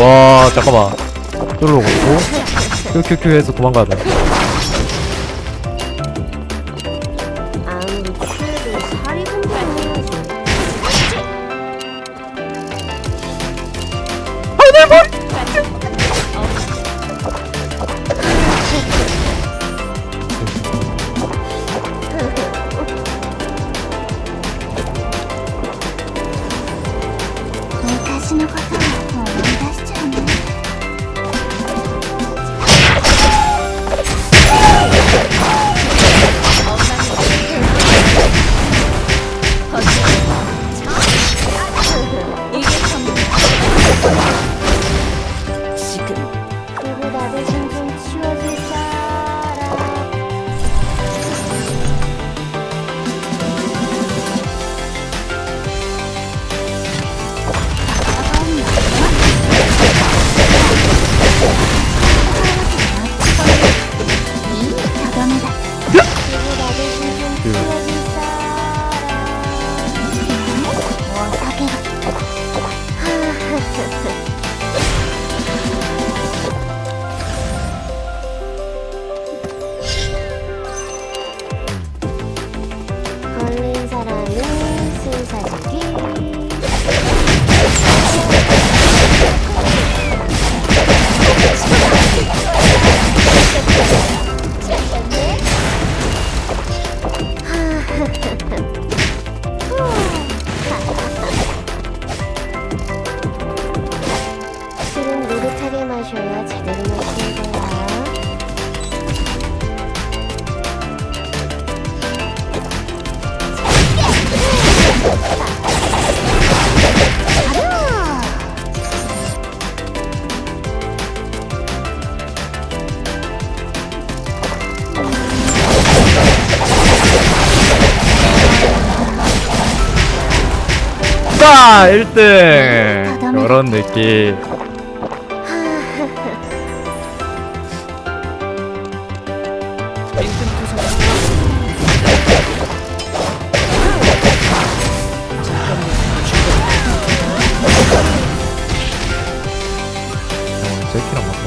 와 잠깐만. 쫄로 걷고. 큐큐큐 해서 도망가야 돼 빠 1등. 이런 느낌. 어, 제키랑 맞다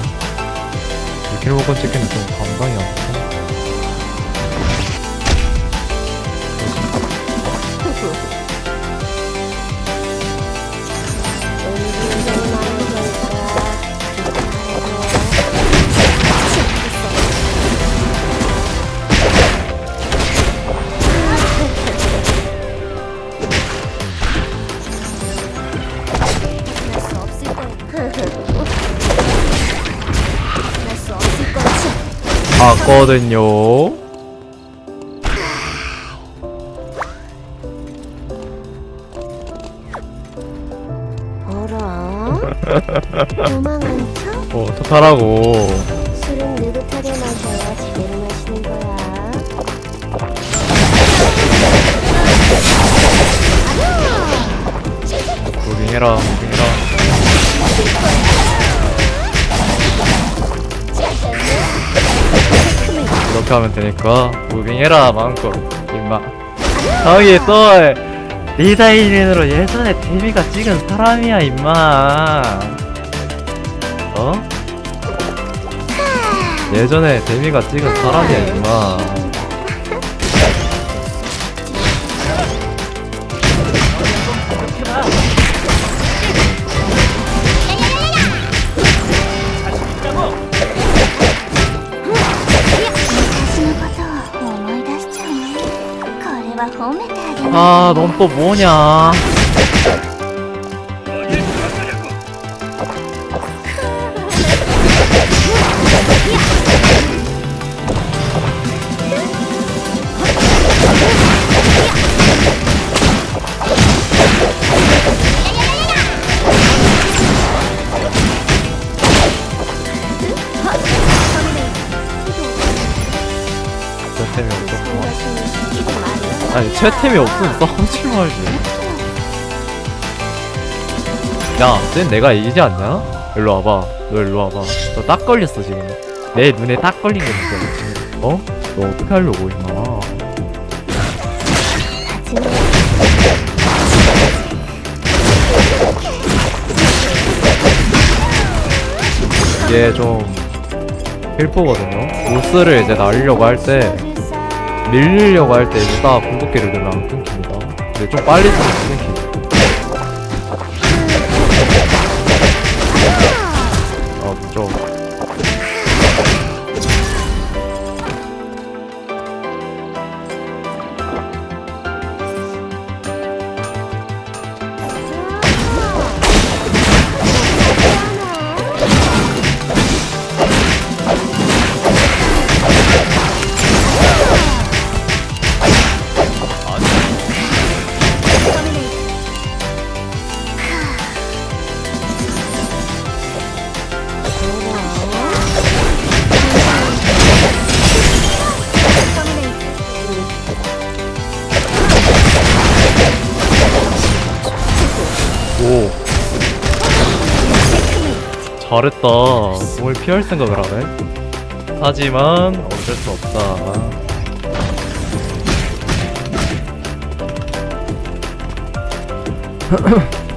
이렇게 먹은 치킨은 좀 감당이 안 돼. 음 어라? 척? 어 토탈하고 술은 느긋하게 마셔야 제대로 마시는 거야. 무빙해라 무빙해라 하면 되니까 무빙해라 마음껏. 임마. 저기 또 리다이린으로 예전에 데뷔가 찍은 사람이야 임마. 어? 예전에 데뷔가 찍은 사람이야 임마 아, 아 넌또 뭐냐? 아니 채템이 없으면 싸우지 말지 야, 쟤 내가 이기지 않냐? 일로 와봐. 너 일로 와봐. 너 딱 걸렸어 지금. 내 눈에 딱 걸린 거 있어. 어? 너 어떻게 하려고 임마? 이게 좀 필포거든요. 보스를 이제 날리려고 할때 치워질사 밀리려고 할 때 이제 딱 궁극기를 누르면 끊깁니다. 근데 좀 빨리 쓰면 끊기죠. 아, 무죠. 오. 잘했다. 공을 피할 생각을 하네. 하지만 어쩔 수 없다.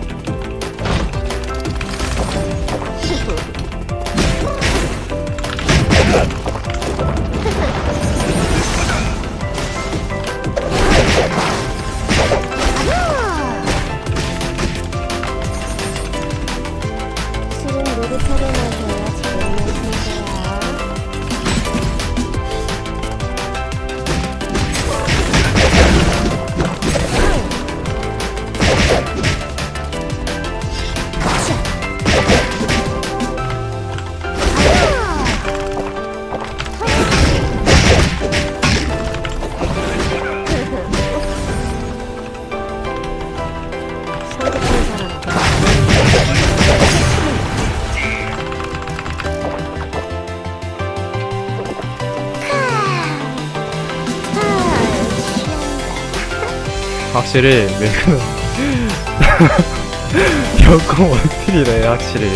확실히 밀크는 역공 원딜이네 확실히.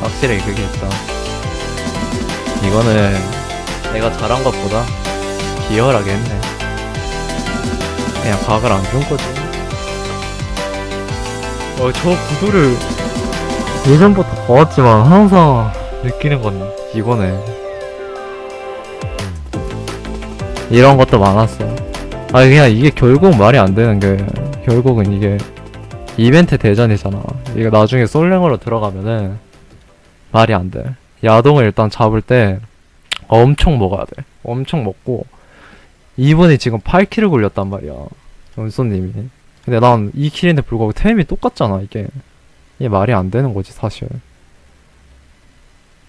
확실히 그게 있다. 이거는 내가 잘한 것보다 기열하게 했네. 그냥 각을 안 준 거지. 어저 구도를 예전부터 봐왔지만 항상 느끼는 건 이거네. 이런 것도 많았어 아니 그냥 이게 결국 말이 안 되는 게 결국은 이게 이벤트 대전이잖아. 이게 나중에 솔랭으로 들어가면은 말이 안 돼. 야동을 일단 잡을 때 엄청 먹어야 돼. 엄청 먹고 이분이 지금 8킬을 굴렸단 말이야. 연소님이. 근데 난 2킬인데 불구하고 템이 똑같잖아 이게. 이게 말이 안 되는 거지 사실.